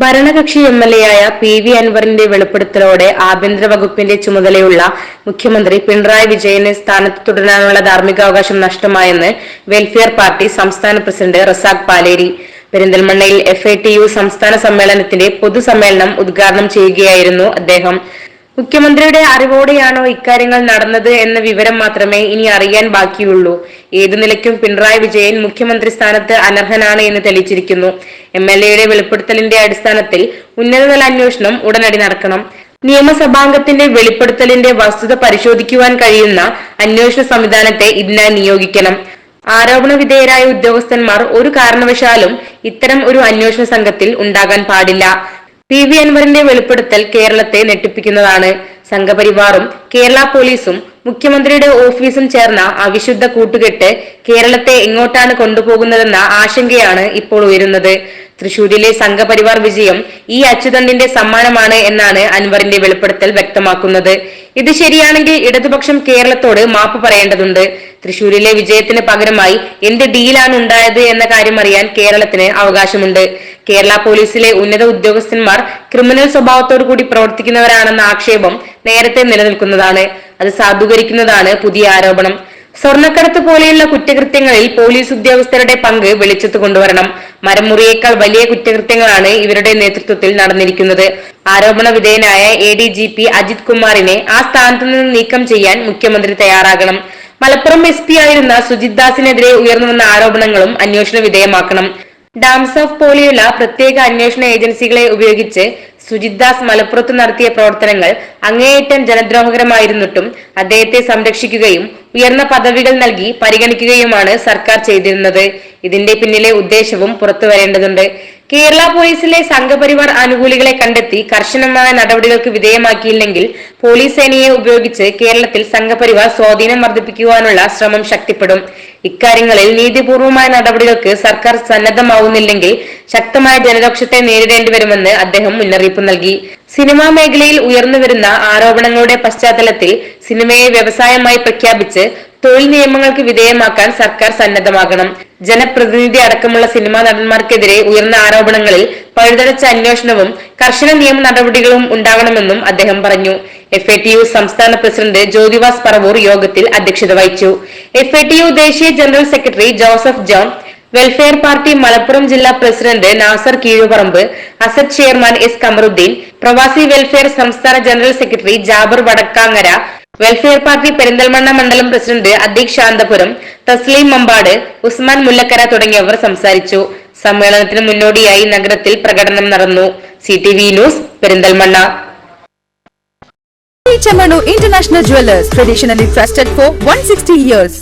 ഭരണകക്ഷി M L എയായ P V അൻവറിന്റെ വെളിപ്പെടുത്തലോടെ ആഭ്യന്തര വകുപ്പിന്റെ ചുമതലയുള്ള മുഖ്യമന്ത്രി പിണറായി വിജയന് സ്ഥാനത്ത് തുടരാനുള്ള ധാർമ്മികാവകാശം നഷ്ടമായെന്ന് വെൽഫെയർ പാർട്ടി സംസ്ഥാന പ്രസിഡന്റ് റസാഖ് പാലേരി. പെരിന്തൽമണ്ണയിൽ എഫ് സംസ്ഥാന സമ്മേളനത്തിന്റെ പൊതുസമ്മേളനം ഉദ്ഘാടനം ചെയ്യുകയായിരുന്നു അദ്ദേഹം. മുഖ്യമന്ത്രിയുടെ അറിവോടെയാണോ ഇക്കാര്യങ്ങൾ നടന്നത് എന്ന വിവരം മാത്രമേ ഇനി അറിയാൻ ബാക്കിയുള്ളൂ. ഏതു നിലയ്ക്കും പിണറായി വിജയൻ മുഖ്യമന്ത്രി സ്ഥാനത്ത് അനർഹനാണ് എന്ന് തെളിയിച്ചിരിക്കുന്നു എം എൽ എയുടെ വെളിപ്പെടുത്തലിന്റെ അടിസ്ഥാനത്തിൽ ഉന്നതതല അന്വേഷണം ഉടനടി നടക്കണം. നിയമസഭാംഗത്തിന്റെ വെളിപ്പെടുത്തലിന്റെ വസ്തുത പരിശോധിക്കുവാൻ കഴിയുന്ന അന്വേഷണ സംവിധാനത്തെ ഇതിനായി നിയോഗിക്കണം. ആരോപണ വിധേയരായ ഉദ്യോഗസ്ഥന്മാർ ഒരു കാരണവശാലും ഇത്തരം ഒരു അന്വേഷണ സംഘത്തിൽ ഉണ്ടാകാൻ പാടില്ല. പി വി അൻവറിന്റെ വെളിപ്പെടുത്തൽ കേരളത്തെ ഞെട്ടിപ്പിക്കുന്നതാണ്. സംഘപരിവാറും കേരള പോലീസും മുഖ്യമന്ത്രിയുടെ ഓഫീസും ചേർന്ന അവിശുദ്ധ കൂട്ടുകെട്ട് കേരളത്തെ എങ്ങോട്ടാണ് കൊണ്ടുപോകുന്നതെന്ന ആശങ്കയാണ് ഇപ്പോൾ ഉയരുന്നത്. തൃശൂരിലെ സംഘപരിവാർ വിജയം ഈ അച്യുതണ്ടിന്റെ സമ്മാനമാണ് എന്നാണ് അൻവറിന്റെ വെളിപ്പെടുത്തൽ വ്യക്തമാക്കുന്നത്. ഇത് ശരിയാണെങ്കിൽ ഇടതുപക്ഷം കേരളത്തോട് മാപ്പ് പറയേണ്ടതുണ്ട്. തൃശൂരിലെ വിജയത്തിന് പകരമായി എന്ത് ഡീലാണ് ഉണ്ടായത് എന്ന കാര്യം അറിയാൻ കേരളത്തിന് അവകാശമുണ്ട്. കേരള പോലീസിലെ ഉന്നത ഉദ്യോഗസ്ഥന്മാർ ക്രിമിനൽ സ്വഭാവത്തോടു കൂടി പ്രവർത്തിക്കുന്നവരാണെന്ന ആക്ഷേപം നേരത്തെ നിലനിൽക്കുന്നതാണ്. അത് സാധൂകരിക്കുന്നതാണ് പുതിയ ആരോപണം. സ്വർണക്കടത്ത് പോലെയുള്ള കുറ്റകൃത്യങ്ങളിൽ പോലീസ് ഉദ്യോഗസ്ഥരുടെ പങ്ക് വെളിച്ചത്ത് കൊണ്ടുവരണം. മരമുറിയേക്കാൾ വലിയ കുറ്റകൃത്യങ്ങളാണ് ഇവരുടെ നേതൃത്വത്തിൽ നടന്നിരിക്കുന്നത്. ആരോപണ വിധേയനായ A D G P Ajith കുമാറിനെ ആ സ്ഥാനത്ത് നിന്ന് നീക്കം ചെയ്യാൻ മുഖ്യമന്ത്രി തയ്യാറാകണം. മലപ്പുറം എസ് പി ആയിരുന്ന സുജിത് ദാസിനെതിരെ ഉയർന്നു വന്ന ആരോപണങ്ങളും അന്വേഷണ വിധേയമാക്കണം. ഡാംസ് ഓഫ് പോലെയുള്ള പ്രത്യേക അന്വേഷണ ഏജൻസികളെ ഉപയോഗിച്ച് സുജിത് ദാസ് മലപ്പുറത്ത് നടത്തിയ പ്രവർത്തനങ്ങൾ അങ്ങേയറ്റം ജനദ്രോഹകരമായിരുന്നിട്ടും അദ്ദേഹത്തെ സംരക്ഷിക്കുകയും ഉയർന്ന പദവികൾ നൽകി പരിഗണിക്കുകയുമാണ് സർക്കാർ ചെയ്തിരുന്നത്. ഇതിന്റെ പിന്നിലെ ഉദ്ദേശവും പുറത്തു വരേണ്ടതുണ്ട് കേരള പോലീസിലെ സംഘപരിവാർ അനുകൂലികളെ കണ്ടെത്തി കർശനമായ നടപടികൾക്ക് വിധേയമാക്കിയില്ലെങ്കിൽ പോലീസ് സേനയെ ഉപയോഗിച്ച് കേരളത്തിൽ സംഘപരിവാർ സ്വാധീനം വർദ്ധിപ്പിക്കുവാനുള്ള ശ്രമം ശക്തിപ്പെടും. ഇക്കാര്യങ്ങളിൽ നീതിപൂർവമായ നടപടികൾക്ക് സർക്കാർ സന്നദ്ധമാവുന്നില്ലെങ്കിൽ ശക്തമായ ജനരോക്ഷത്തെ നേരിടേണ്ടി വരുമെന്ന് അദ്ദേഹം മുന്നറിയിപ്പ് നൽകി. സിനിമാ മേഖലയിൽ ഉയർന്നുവരുന്ന ആരോപണങ്ങളുടെ പശ്ചാത്തലത്തിൽ സിനിമയെ വ്യവസായമായി പ്രഖ്യാപിച്ച് തൊഴിൽ നിയമങ്ങൾക്ക് വിധേയമാക്കാൻ സർക്കാർ സന്നദ്ധമാകണം. ജനപ്രതിനിധി അടക്കമുള്ള സിനിമാ നടന്മാർക്കെതിരെ ഉയർന്ന ആരോപണങ്ങളിൽ പഴുതടച്ച അന്വേഷണവും കർശന നിയമ നടപടികളും ഉണ്ടാകണമെന്നും അദ്ദേഹം പറഞ്ഞു. എഫ് എ ടി യു സംസ്ഥാന പ്രസിഡന്റ് ജ്യോതിവാസ് പറവൂർ യോഗത്തിൽ അധ്യക്ഷത വഹിച്ചു. എഫ് എ ടി യു ദേശീയ general secretary Joseph John welfare party Malappuram ജില്ലാ president Nasar Keezhuparamb asset chairman S Kamaruddin Pravasi welfare സംസ്ഥാന general secretary Jabir Vadakkangara welfare party Perinthalmanna മണ്ഡലം president Adeeq Santhapuram Thasleem Mampad Usman Mullakkara തുടങ്ങിയവർ സംസാരിച്ചു. സമ്മേളനത്തിന് മുന്നോടിയായി നഗരത്തിൽ പ്രകടനം നടന്നു. C T V news Perinthalmanna. Chamano International Jewelers, traditionally trusted for 160 years.